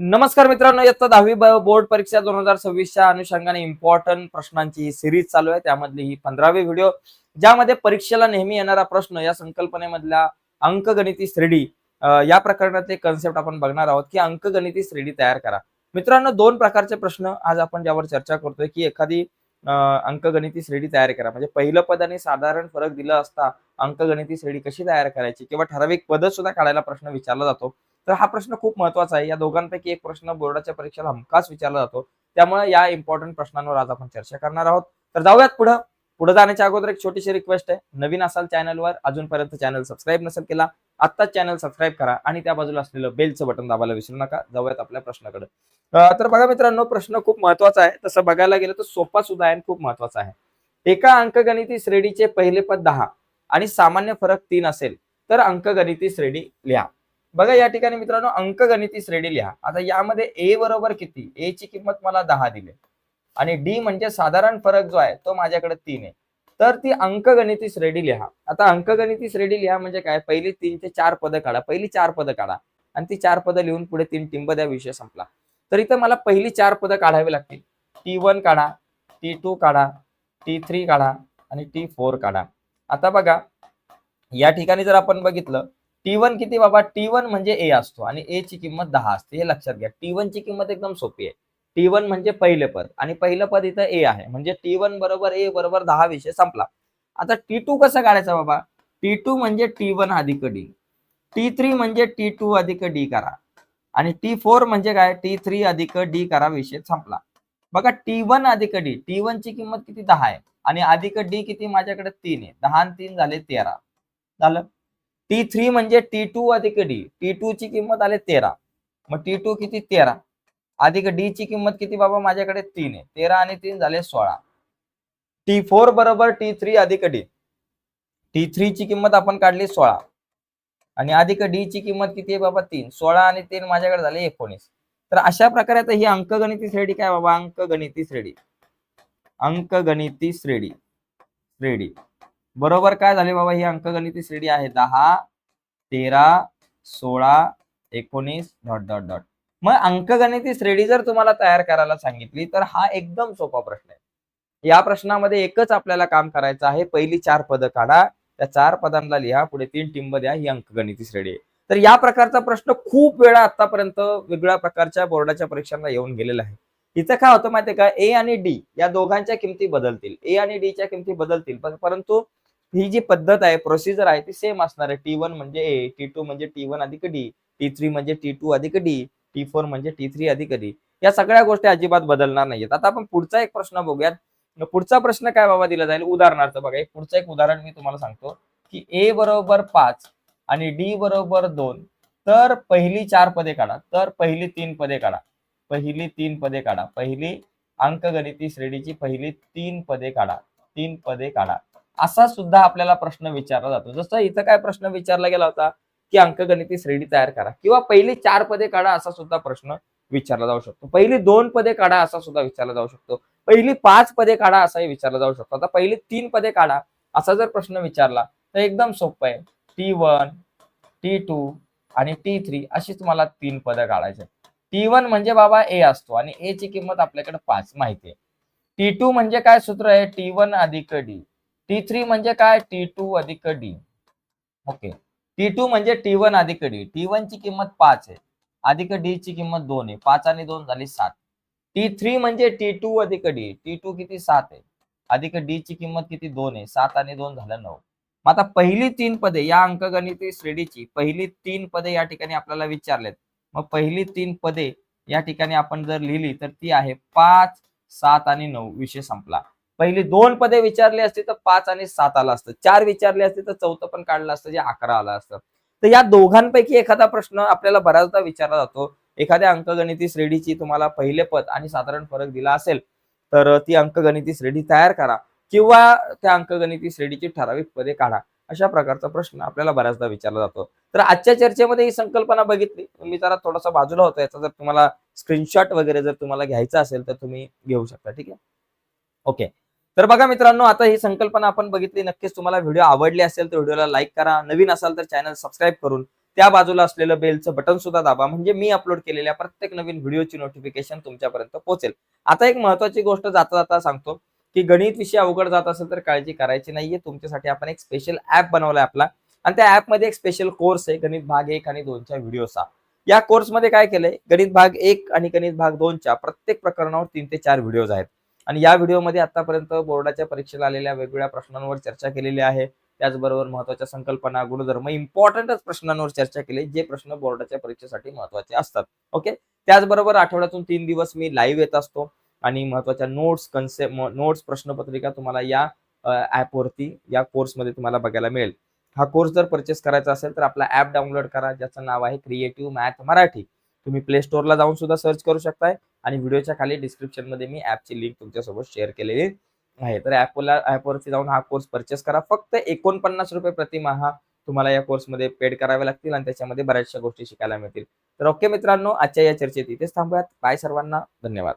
नमस्कार मित्रांनो इयत्ता दहावी बोर्ड परीक्षा दोन हजार सव्वीसच्या अनुषंगाने इम्पॉर्टंट प्रश्नांची ही सिरीज चालू आहे. त्यामधली ही पंधरावी व्हिडिओ ज्यामध्ये परीक्षेला नेहमी येणारा प्रश्न या संकल्पनेमधल्या अंकगणिती श्रेणी या प्रकरणातले कन्सेप्ट आपण बघणार आहोत की अंकगणिती श्रेणी तयार करा. मित्रांनो दोन प्रकारचे प्रश्न आज आपण ज्यावर चर्चा करतोय की एखादी अंकगणिती श्रेणी तयार करा. म्हणजे पहिलं पद आणि साधारण फरक दिला असता अंकगणिती श्रेणी कशी तयार करायची? किंवा ठराविक पद सुद्धा काढायला प्रश्न विचारला जातो. तर हा प्रश्न खूप महत्त्वाचा आहे. या दोघांपैकी एक प्रश्न बोर्डाच्या परीक्षेला हमखास विचारला जातो. त्यामुळे या इम्पॉर्टंट प्रश्नांवर आज आपण चर्चा करणार आहोत. तर जाऊयात पुढं. पुढे जाण्याच्या अगोदर एक छोटीशी रिक्वेस्ट आहे. नवीन असाल चॅनलवर अजूनपर्यंत चॅनल सबस्क्राईब नसेल केला आत्ताच चॅनल सबस्क्राईब करा आणि त्या बाजूला असलेलं बेलचं बटन दाबायला विसरू नका. जाऊयात आपल्या प्रश्नाकडे. तर बघा मित्रांनो प्रश्न खूप महत्त्वाचा आहे. तसं बघायला गेलं तर सोपा सुद्धा आहे आणि खूप महत्त्वाचा आहे. एका अंकगणिती श्रेणीचे पहिले पद दहा आणि सामान्य फरक तीन असेल तर अंकगणिती श्रेणी लिहा. बघा या ठिकाणी मित्रांनो अंकगणिती श्रेणी लिहा. आता यामध्ये ए बरोबर किती? ए ची किंमत मला दहा दिली. आणि डी म्हणजे साधारण फरक जो आहे तो माझ्याकडे तीन आहे. तर ती अंकगणिती श्रेणी लिहा. आता अंकगणिती श्रेणी लिहा म्हणजे काय? पहिली तीन ते चार पदं काढा. पहिली चार पदं काढा. आणि ती चार पदं लिहून पुढे तीन टिंब द्या विषय संपला. तर इथं मला पहिली चार पदं काढावी लागतील. टी वन काढा टी टू काढा टी थ्री काढा आणि टी फोर काढा. आता बघा या ठिकाणी जर आपण बघितलं टी वन किती बाबा? टी वन म्हणजे ए असतो आणि ए ची किंमत दहा असते. हे लक्षात घ्या. टी वन ची किंमत एकदम सोपी आहे. टी वन म्हणजे पहिले पद आणि पहिलं पद इथं ए आहे. म्हणजे टी वन बरोबर ए बरोबर दहा विषय संपला. आता टी टू कसं काढायचं बाबा? टी टू म्हणजे टी वन अधिक डी टी थ्री म्हणजे टी टू अधिक डी करा. आणि टी फोर म्हणजे काय? टी थ्री अधिक डी करा विषय संपला. बघा टी वन अधिक डी टी वन ची किंमत किती? दहा आहे. आणि अधिक डी किती? माझ्याकडे तीन आहे. दहा आणि तीन झाले तेरा. झालं? टी थ्री म्हणजे टी टू अधिक डी टी टू ची किंमत आले तेरा. मग टी टू किती? तेरा. अधिक डी ची किंमत किती बाबा? माझ्याकडे तीन आहे. तेरा आणि तीन झाले सोळा. टी फोर बरोबर टी थ्री अधिक डी टी थ्री ची किंमत आपण काढली सोळा. आणि अधिक डी ची किंमत किती आहे बाबा? तीन. सोळा आणि तीन माझ्याकडे झाले एकोणीस. तर अशा प्रकारे आता ही अंकगणिती श्रेणी काय बाबा? अंकगणिती श्रेणी अंकगणिती श्रेणी श्रेणी बरोबर काय झाले बाबा? ही अंकगणिती श्रेणी आहे दहा तेरा सोळा एकोणीस डॉट डॉट डॉट. मग अंकगणिती श्रेणी जर तुम्हाला तयार करायला सांगितली तर हा एकदम सोपा प्रश्न आहे. या प्रश्नामध्ये एकच आपल्याला काम करायचं आहे. पहिली चार पदं काढा. त्या चार पदांना लिहा. पुढे तीन टिंब द्या. ही अंकगणिती श्रेणी आहे. तर या प्रकारचा प्रश्न खूप वेळा आतापर्यंत वेगळ्या प्रकारच्या बोर्डाच्या परीक्षांना येऊन गेलेला आहे. इथं काय होतं माहितीये का? ए आणि डी या दोघांच्या किमती बदलतील. ए आणि डी च्या किमती बदलतील. परंतु ही जी पद्धत आहे प्रोसिजर आहे ती सेम असणार आहे. टी वन म्हणजे ए टी टू म्हणजे टी वन अधिक डी टी थ्री म्हणजे टी टू अधिक डी टी फोर म्हणजे टी थ्री अधिक डी या सगळ्या गोष्टी अजिबात बदलणार नाहीयेत. आता आपण पुढचा एक प्रश्न बघूयात. पुढचा प्रश्न काय बाबा दिला जाईल? उदाहरणार्थ बघा एक पुढचं एक उदाहरण मी तुम्हाला सांगतो की ए बरोबर पाच आणि डी बरोबर दोन. तर पहिली चार पदे काढा. तर पहिली तीन पदे काढा. पहिली तीन पदे काढा. पहिली अंकगणिती श्रेणीची पहिली तीन पदे काढा. तीन पदे काढा. असा सुद्धा आपल्याला प्रश्न विचारला जातो. जसं इथं काय प्रश्न विचारला गेला होता की अंकगणिती श्रेणी तयार करा. किंवा पहिली चार पदे काढा असा सुद्धा प्रश्न विचारला जाऊ शकतो. पहिली दोन पदे काढा असा सुद्धा विचारला जाऊ शकतो. पहिली पाच पदे काढा असाही विचारला जाऊ शकतो. आता पहिली तीन पदे काढा असा जर प्रश्न विचारला तर एकदम सोपं आहे. टी वन टी टू आणि टी थ्री अशी तुम्हाला तीन पदं काढायचे टी वन म्हणजे बाबा ए असतो आणि ए ची किंमत आपल्याकडे पाच माहिती आहे. टी टू म्हणजे काय सूत्र आहे? टी वन अधिक डी टी थ्री म्हणजे काय? टी टू अधिक डी ओके टी टू म्हणजे टी वन अधिक डी टी वन ची किंमत पाच आहे. अधिक डी ची किंमत दोन आहे. पाच आणि दोन झाली सात. टी थ्री म्हणजे टी टू अधिक डी टी टू किती? सात आहे. अधिक डी ची किंमत किती? दोन आहे. सात आणि दोन झालं नऊ. मग आता पहिली तीन पदे या अंकगणिती श्रेणीची पहिली तीन पदे या ठिकाणी आपल्याला विचारलेत. मग पहिली तीन पदे या ठिकाणी आपण जर लिहिली तर ती आहे पाच सात आणि नऊ. विषय संपला. पहिली दोन पदे विचारली असती तर पाच आणि सात आलं असतं. चार विचारले असते तर चौथं पण काढलं असतं जे अकरा आलं असतं. तर या दोघांपैकी एखादा प्रश्न आपल्याला बऱ्याचदा विचारला जातो. एखाद्या अंकगणिती श्रेणीची तुम्हाला पहिले पद आणि साधारण फरक दिला असेल तर ती अंकगणिती श्रेणी तयार करा किंवा त्या अंकगणिती श्रेणीची ठराविक पदे काढा. अशा प्रकारचा प्रश्न आपल्याला बऱ्याचदा विचारला जातो. तर आजच्या चर्चेमध्ये ही संकल्पना बघितली. मी जरा थोडासा बाजूला होतो याचा जर तुम्हाला स्क्रीनशॉट वगैरे जर तुम्हाला घ्यायचा असेल तर तुम्ही घेऊ शकता ठीक आहे? ओके. तर बघा मित्रांनो आता ही संकल्पना आपण बघितली. नक्कीच तुम्हाला व्हिडिओ आवडली असेल तर व्हिडिओला लाईक करा. नवीन असाल तर चॅनल सबस्क्राईब करून त्या बाजूला असलेलं बेलचं बटन सुद्धा दाबा. म्हणजे मी अपलोड केलेल्या प्रत्येक नवीन व्हिडिओची नोटिफिकेशन तुमच्यापर्यंत पोहोचेल. आता एक महत्वाची गोष्ट जाता जाता सांगतो की गणित विषय अवघड जात असेल तर काळजी करायची नाहीये. तुमच्यासाठी आपण एक स्पेशल ऍप बनवलाय आपला. आणि त्या ऍपमध्ये एक स्पेशल कोर्स आहे गणित भाग एक आणि दोनच्या व्हिडिओचा या कोर्समध्ये काय केलंय? गणित भाग एक आणि गणित भाग दोनच्या प्रत्येक प्रकरणावर तीन ते चार व्हिडिओज आहेत. आणि या व्हिडिओमध्ये आतापर्यंत बोर्डाच्या परीक्षेला आलेल्या वेगवेगळ्या प्रश्नांवर चर्चा केलेली आहे. त्याचबरोबर महत्त्वाच्या संकल्पना गुणधर्म इम्पॉर्टंटच प्रश्नांवर चर्चा केली जे प्रश्न बोर्डाच्या परीक्षेसाठी महत्त्वाचे असतात. ओके त्याचबरोबर आठवड्यातून तीन दिवस मी लाईव्ह येत असतो आणि महत्त्वाच्या नोट्स कन्सेप्ट नोट्स प्रश्नपत्रिका तुम्हाला या ऍपवरती या कोर्समध्ये तुम्हाला बघायला मिळेल. हा कोर्स जर परचेस करायचा असेल तर आपला ऍप डाउनलोड करा ज्याचं नाव आहे क्रिएटिव्ह मॅथ मराठी तुम्ही प्ले स्टोअरला जाऊन सुद्धा सर्च करू शकताय. आणि व्हिडिओच्या खाली डिस्क्रिप्शनमध्ये मी ऍपची लिंक तुमच्यासोबत शेअर केलेली आहे. तर ऍपला ऍपवरती जाऊन हा कोर्स परचेस करा. फक्त एकोणपन्नास रुपये प्रतिमाहा तुम्हाला या कोर्समध्ये पेड करावे लागतील आणि त्याच्यामध्ये बऱ्याचशा गोष्टी शिकायला मिळतील. तर ओके मित्रांनो आजच्या या चर्चेत इथेच थांबूयात. बाय सर्वांना. धन्यवाद.